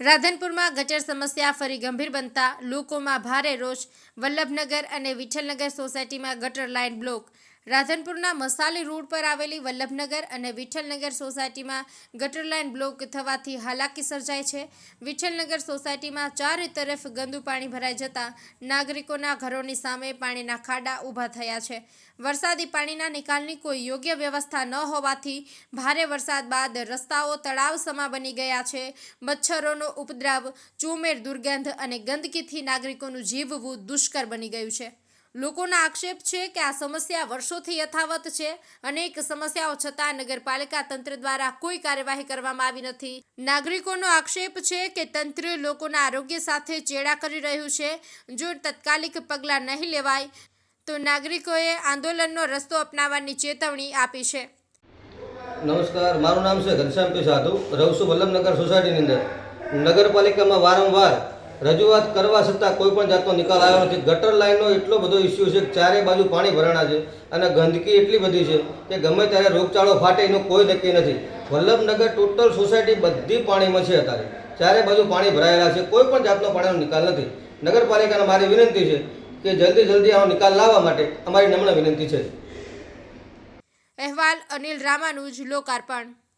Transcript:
રાધનપુરમાં ગટર સમસ્યા ફરી ગંભીર બનતા લોકોમાં ભારે રોષ. વલ્લભનગર અને વિઠ્ઠલનગર સોસાયટીમાં ગટર લાઇન બ્લોક. રાધનપુરના મસાલી રોડ પર આવેલી વલ્લભનગર અને વિઠ્ઠલનગર સોસાયટીમાં ગટર લાઇન બ્લોક થવાથી હાલાકી સર્જાય છે. વિઠ્ઠલનગર સોસાયટીમાં ચારે તરફ ગંદુ પાણી ભરાઈ જતા નાગરિકોના ઘરોની સામે પાણીના ખાડા ઊભા થયા છે. વરસાદી પાણીના નિકાલની કોઈ યોગ્ય વ્યવસ્થા ન હોવાથી ભારે વરસાદ બાદ રસ્તાઓ તળાવ સમા બની ગયા છે. મચ્છરોનો ઉપદ્રવ, ચુમેર દુર્ગંધ અને ગંદકીથી નાગરિકોનું જીવવું દુષ્કર બની ગયું છે. લોકોના આક્ષેપ છે કે આ સમસ્યા વર્ષોથી યથાવત છે. અનેક સમસ્યાઓ છતાં નગરપાલિકા તંત્ર દ્વારા કોઈ કાર્યવાહી કરવામાં આવી નથી. નાગરિકોનો આક્ષેપ છે કે તંત્ર લોકોના આરોગ્ય સાથે ચેડા કરી રહ્યું છે. જો તત્કાલિક પગલાં નહીં લેવાય, તો નાગરિકોએ આંદોલનનો રસ્તો અપનાવવાની ચેતવણી આપી છે. નમસ્કાર, મારું નામ છે ઘનશ્યામ પી સાધુ રહું વલ્લભનગર સોસાયટીની અંદર. નગરપાલિકામાં વારંવાર રજૂઆત કરવા છતાં કોઈ પણ જાતનો નિકાલ આવ્યો નથી. ગટર લાઇનનો એટલો બધો ઇસ્યુ છે કે ચારે બાજુ પાણી ભરાણા છે અને ગંદકી એટલી બધી છે કે ગમે ત્યારે રોગચાળો ફાટે એનું કોઈ નક્કી નથી. વલ્લભનગર ટોટલ સોસાયટી બધી પાણીમાં છે અત્યારે. ચારે બાજુ પાણી ભરાયેલા છે. કોઈ પણ જાતનો પાણીનો નિકાલ નથી. નગરપાલિકાને મારી વિનંતી છે કે જલ્દી જલ્દી આનો નિકાલ લાવવા માટે અમારી નમ્ર વિનંતી છે. અહેવાલ અનિલ રામાનુજ, લોકાર્પણ.